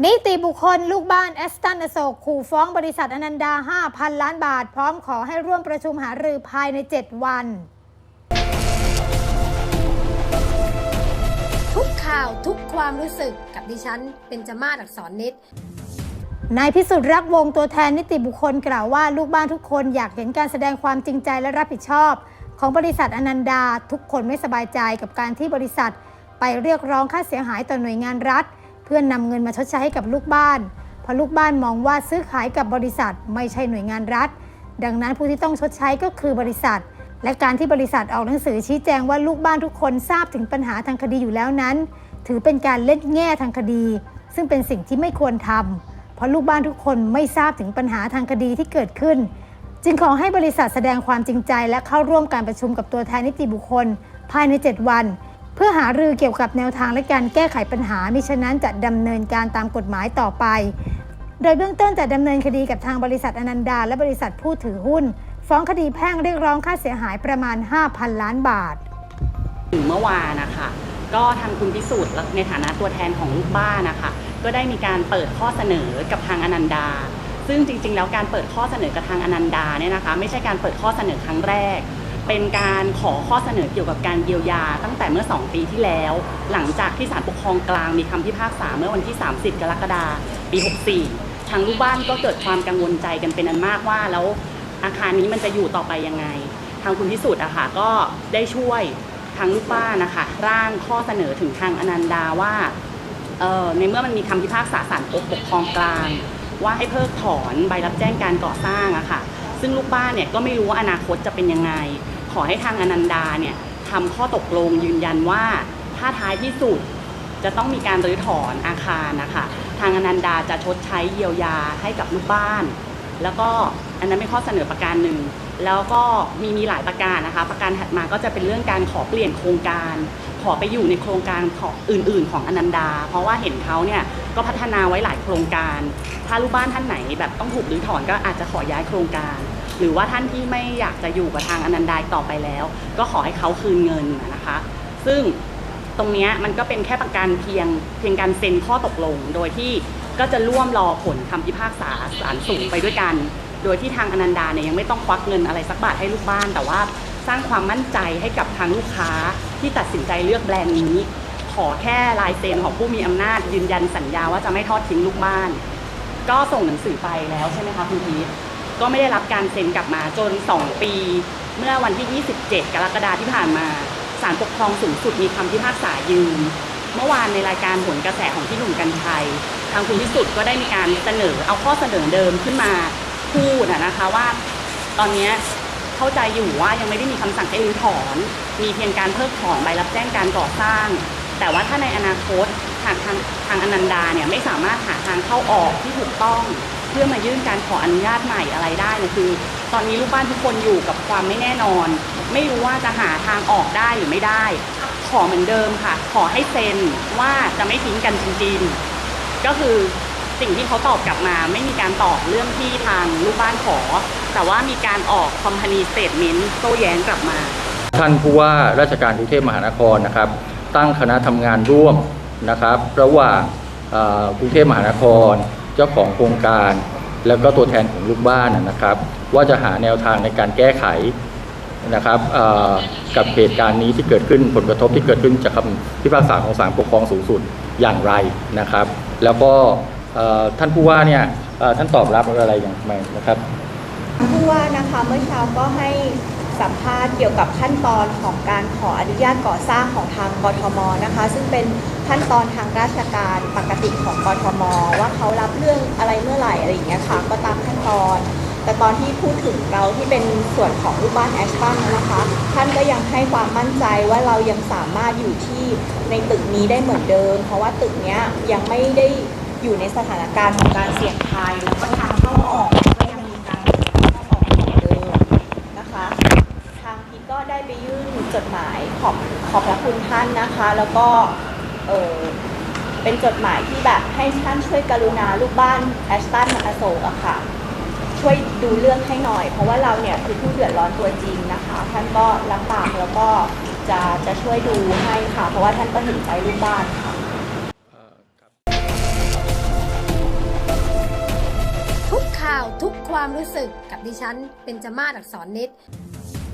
นิติบุคคลลูกบ้านแอสตันอโศกขู่ฟ้องบริษัทอนันดา 5,000 ล้านบาท พร้อมขอให้ร่วมประชุมหารือภายใน 7 วัน ทุกข่าวทุกความรู้สึกกับดิฉัน เป็นจมาศอักษรนิดนายพิสุทธิ์รักวงศ์ตัวแทนนิติบุคคลกล่าวว่าลูกบ้านทุกคนอยากเห็นการแสดงความจริงใจและรับผิดชอบ ของบริษัทอนันดา ทุกคนไม่สบายใจกับการที่บริษัท ไปเรียกร้องค่าเสียหายต่อหน่วยงานรัฐเพื่อนนำเงินมาชดใช้ให้กับลูกบ้าน เพราะลูกบ้านมองว่าซื้อขายกับบริษัทไม่ใช่หน่วยงานรัฐ ดังนั้นผู้ที่ต้องชดใช้ก็คือบริษัท และการที่บริษัทออกหนังสือชี้แจงว่าลูกบ้านทุกคนทราบถึงปัญหาทางคดีอยู่แล้วนั้น ถือเป็นการเล่นแง่ทางคดี ซึ่งเป็นสิ่งที่ไม่ควรทำเพราะลูกบ้านทุกคนไม่ทราบถึงปัญหาทางคดีที่เกิดขึ้น จึงขอให้บริษัทแสดงความจริงใจ และเข้าร่วมการประชุมกับตัวแทนนิติบุคคล ภายใน 7 วัน เพื่อหารือเกี่ยวกับแนวทางและการแก้ไขปัญหา มิฉะนั้นจะดำเนินการตามกฎหมายต่อไป โดยเบื้องต้นจะดำเนินคดีกับทางบริษัทอนันดา และบริษัทผู้ถือหุ้น ฟ้องคดีแพ่งเรียกร้องค่าเสียหายประมาณ 5,000 ล้านบาทถึงเมื่อวานนะคะก็ทางคุณพิสูจน์ในฐานะตัวแทนของลูกบ้านนะคะก็ได้มีการเปิดข้อเสนอกับทางอนันดา ซึ่งจริงๆ แล้วการเปิดข้อเสนอกับทางอนันดาเนี่ยนะคะ ไม่ใช่การเปิดข้อเสนอครั้งแรก เป็นการขอข้อเสนอเกี่ยวกับการเยียวยา ตั้งแต่เมื่อ 2 ปีที่แล้ว หลังจากที่ศาลปกครองกลางมีคำพิพากษาเมื่อวันที่ 30 กรกฎาคมปี 64 ทางลูกบ้านก็เกิดความกังวลใจกันเป็นอันมากว่าแล้วอาคารนี้มันจะอยู่ต่อไปยังไง ทางคุณพิสูจน์อะค่ะก็ได้ช่วยทางลูกบ้านนะคะร่างข้อเสนอถึงทางอนันดาว่าในเมื่อมันมีคำพิพากษาศาลปกครองกลาง ว่าให้เพิกถอนใบรับแจ้งการก่อสร้างอะค่ะ ซึ่งลูกบ้านเนี่ยก็ไม่รู้ว่าอนาคตจะเป็นยังไง ขอให้ทางอนันดาเนี่ยทำข้อตกลงยืนยันว่าถ้าท้ายที่สุดจะต้องมีการรื้อถอนอาคารนะคะทางอนันดาจะชดใช้เยียวยาให้กับลูกบ้าน แล้วก็อันนั้นเป็นข้อเสนอประการหนึ่งแล้วก็มีมีหลายประการนะคะ ประการถัดมาก็จะเป็นเรื่องการขอเปลี่ยนโครงการ ขอไปอยู่ในโครงการของอื่น ๆ ของอนันดา เพราะว่าเห็นเขาเนี่ยก็พัฒนาไว้หลายโครงการ ถ้าลูกบ้านท่านไหนแบบต้องถูกรื้อถอนก็อาจจะขอย้ายโครงการ หรือว่าท่านที่ไม่อยากจะอยู่กับทางอนันดาอีกต่อไปแล้ว ก็ขอให้เขาคืนเงินนะคะ ซึ่งตรงนี้มันก็เป็นแค่ประการเพียงเพียงการเซ็นข้อตกลง โดยที่ก็จะร่วมรอผลคำพิพากษาศาลสูงไปด้วยกัน โดยที่ทางอนันดาเนี่ยยังไม่ต้องควักเงินอะไรสักบาทให้ลูกบ้าน แต่ว่าสร้างความมั่นใจให้กับทางลูกค้าที่ตัดสินใจเลือกแบรนด์นี้ ขอแค่ลายเซ็นของผู้มีอำนาจยืนยันสัญญาว่าจะไม่ทอดทิ้งลูกบ้าน ก็ส่งหนังสือไปแล้วใช่ไหมคะคุณพีท ก็ไม่ได้รับการเซ็นกลับมาจน 2 ปี เมื่อวันที่ 27 กรกฎาคมที่ผ่านมาศาลปกครองสูงสุดมีคำพิพากษายืน เมื่อวานในรายการผลกระแสของพี่หนุ่มกัญชัย ทางคุณพิสุทธิ์ก็ได้มีการเสนอเอาข้อเสนอเดิมขึ้นมาพูดนะคะว่า ตอนนี้เข้าใจอยู่ว่ายังไม่ได้มีคำสั่งให้รื้อถอน มีเพียงการเพิกถอนใบรับแจ้งการก่อสร้าง แต่ว่าถ้าในอนาคตหากทางทางอนันดาเนี่ยไม่สามารถหาทางเข้าออกที่ถูกต้อง เพื่อมายื่นการขออนุญาตใหม่อะไรได้เนี่ยคือ ตอนนี้ลูกบ้านทุกคนอยู่กับความไม่แน่นอน ไม่รู้ว่าจะหาทางออกได้หรือไม่ได้ ขอเหมือนเดิมค่ะ ขอให้เซ็นว่าจะไม่ทิ้งกันจริงๆ ก็คือสิ่งที่เขาตอบกลับมา ไม่มีการตอบเรื่องที่ทางลูกบ้านขอ แต่ว่ามีการออกคอมพานีสเตทเมนต์โต้แย้งกลับมา ท่านผู้ว่าราชการกรุงเทพมหานครนะครับ ตั้งคณะทำงานร่วมนะครับ ระหว่างกรุงเทพมหานคร เจ้าของโครงการ แล้วก็ตัวแทนของลูกบ้านนะครับ ว่าจะหาแนวทางในการแก้ไขนะครับกับเหตุการณ์นี้ที่เกิดขึ้นผลกระทบที่เกิดขึ้นจากคำพิพากษาของศาลปกครองสูงสุดอย่างไรนะครับ แล้วก็ท่านผู้ว่าเนี่ยท่านตอบรับอะไรอย่างไรนะครับผู้ว่านะคะเมื่อเช้าก็ให้ สัมภาษณ์เกี่ยวกับขั้นตอนของการขออนุญาตก่อสร้างของทางกทมนะคะ ซึ่งเป็นขั้นตอนทางราชการปกติของกทม ว่าเขารับเรื่องอะไรเมื่อไหร่อะไรอย่างเงี้ยค่ะก็ตามขั้นตอน แต่ตอนที่พูดถึงเราที่เป็นส่วนของลูกบ้านแอชตันนะคะท่านก็ยังให้ความมั่นใจว่าเรายังสามารถอยู่ที่ในตึกนี้ได้เหมือนเดิม เพราะว่าตึกเนี้ยยังไม่ได้อยู่ในสถานการณ์ของการเสี่ยงภัยแล้วก็ทางเข้าออกก็ยังมีการเข้าออกเหมือนเดิมนะคะ ทางพีก็ได้ไปยื่น จดหมายขอบขอบพระคุณท่านนะคะ แล้วก็เออเป็นจดหมายที่แบบให้ท่านช่วยกรุณาลูกบ้านแอชตันอโศกอะค่ะ ช่วยดูเรื่องให้หน่อย เพราะว่าเราเนี่ยคือผู้เดือดร้อนตัวจริงนะคะ ท่านก็รับปากแล้วก็จะจะช่วยดูให้ค่ะ เพราะว่าท่านก็เห็นใจลูกบ้านค่ะทุกข่าวทุกความรู้สึกกับดิฉันเป็นจมาศอักษรนิด